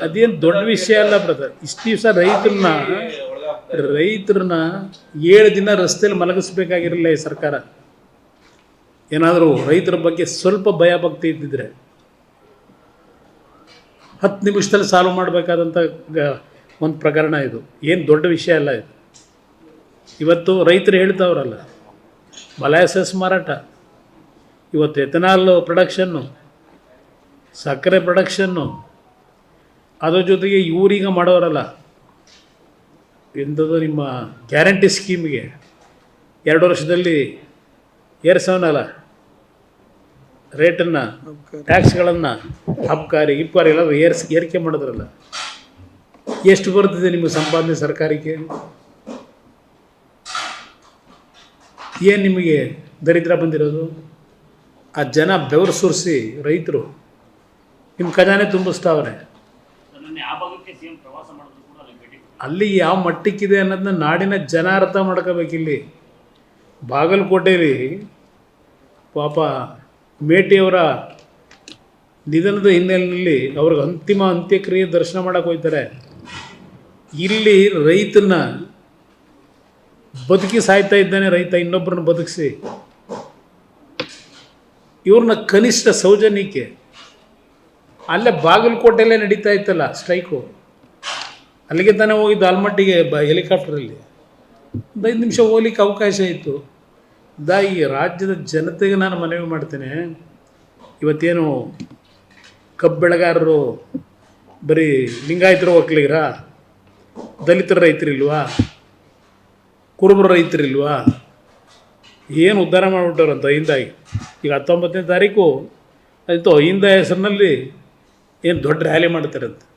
ಅದೇನು ದೊಡ್ಡ ವಿಷಯ ಅಲ್ಲ ಬ್ರದರ್ ಇಷ್ಟು ದಿವಸ ರೈತರನ್ನ ರೈತರನ್ನ ಏಳು ದಿನ ರಸ್ತೆಯಲ್ಲಿ ಮಲಗಿಸ್ಬೇಕಾಗಿರಲಿಲ್ಲ ಈ ಸರ್ಕಾರ. ಏನಾದರೂ ರೈತರ ಬಗ್ಗೆ ಸ್ವಲ್ಪ ಭಯ ಭಕ್ತಿ ಇದ್ದಿದ್ರೆ. ಹತ್ತು ನಿಮಿಷದಲ್ಲಿ ಸಾಲ್ವ್ ಮಾಡಬೇಕಾದಂಥ ಒಂದು ಪ್ರಕರಣ ಇದು. ಏನು ದೊಡ್ಡ ವಿಷಯ ಅಲ್ಲ ಇದು. ಇವತ್ತು ರೈತರು ಹೇಳ್ತಾವ್ರಲ್ಲ ಬಲಾಯಸಸ್ ಮಾರಾಟ. ಇವತ್ತು ಎಥನಾಲ್ ಪ್ರೊಡಕ್ಷನ್ನು ಸಕ್ಕರೆ ಪ್ರೊಡಕ್ಷನ್ನು ಅದ್ರ ಜೊತೆಗೆ ಇವರೀಗ ಮಾಡೋರಲ್ಲ. ಎಂಥದ್ದು ನಿಮ್ಮ ಗ್ಯಾರಂಟಿ ಸ್ಕೀಮ್ಗೆ ಎರಡು ವರ್ಷದಲ್ಲಿ ಏರ್ಸವನಲ್ಲ. ರೇಟನ್ನು, ಟ್ಯಾಕ್ಸ್ಗಳನ್ನು, ಅಬ್ಕಾರಿ ಇಬ್ಕಾರಿ ಎಲ್ಲ ಏರ್ಸ್, ಏರಿಕೆ ಮಾಡಿದ್ರಲ್ಲ. ಎಷ್ಟು ಬರ್ತಿದೆ ನಿಮಗೆ ಸಂಪಾದನೆ ಸರ್ಕಾರಕ್ಕೆ? ಏನು ನಿಮಗೆ ದರಿದ್ರ ಬಂದಿರೋದು? ಆ ಜನ ಬೆವರು ಸುರಿಸಿ ರೈತರು. ನಿಮ್ಮ ಖಜಾನೆ ತುಂಬಿಸ್ತಾವ್ರೆ. ಅಲ್ಲಿ ಯಾವ ಮಟ್ಟಕ್ಕಿದೆ ಅನ್ನೋದನ್ನ ನಾಡಿನ ಜನ ಅರ್ಥ ಮಾಡ್ಕೋಬೇಕಿಲ್ಲಿ. ಬಾಗಲಕೋಟೆಯಲ್ಲಿ ಪಾಪ ಮೇಟಿಯವರ ನಿಧನದ ಹಿನ್ನೆಲೆಯಲ್ಲಿ ಅವ್ರಿಗೆ ಅಂತಿಮ ಅಂತ್ಯಕ್ರಿಯೆ ದರ್ಶನ ಮಾಡೋಕೆ ಹೋಗ್ತಾರೆ. ಇಲ್ಲಿ ರೈತನ ಬದುಕಿ ಸಾಯ್ತಾ ಇದ್ದಾನೆ ರೈತ ಇನ್ನೊಬ್ಬರನ್ನ ಬದುಕಿಸಿ. ಇವ್ರನ್ನ ಕನಿಷ್ಠ ಸೌಜನ್ಯಕ್ಕೆ ಅಲ್ಲೇ ಬಾಗಲಕೋಟೆಯಲ್ಲೇ ನಡೀತಾ ಇತ್ತಲ್ಲ ಸ್ಟ್ರೈಕು? ಅಲ್ಲಿಗೆ ತಾನೇ ಹೋಗಿದ್ದು ಆಲ್ಮಟ್ಟಿಗೆ ಬ ಹೆಲಿಕಾಪ್ಟ್ರಲ್ಲಿ ಒಂದು ಐದು ನಿಮಿಷ ಹೋಗ್ಲಿಕ್ಕೆ ಅವಕಾಶ ಇತ್ತು. ದ, ಈ ರಾಜ್ಯದ ಜನತೆಗೆ ನಾನು ಮನವಿ ಮಾಡ್ತೇನೆ. ಇವತ್ತೇನು ಕಬ್ಬು ಬೆಳೆಗಾರರು ಬರೀ ಲಿಂಗಾಯತರು ಒಕ್ಕಲಿಗರ? ದಲಿತರ ರೈತರಿಲ್ವಾ? ಕುರುಬರ ರೈತರಿಲ್ವಾ? ಏನು ಉದ್ಧಾರ ಮಾಡಿಬಿಟ್ಟವ್ರಂತ, ಹಿಂದಾಗಿ. ಈಗ ಹತ್ತೊಂಬತ್ತನೇ ತಾರೀಕು, ಆಯಿತು, ಹಿಂದ ಹೆಸರಿನಲ್ಲಿ ಏನು ದೊಡ್ಡ ರ್ಯಾಲಿ ಮಾಡ್ತಾರಂತೆ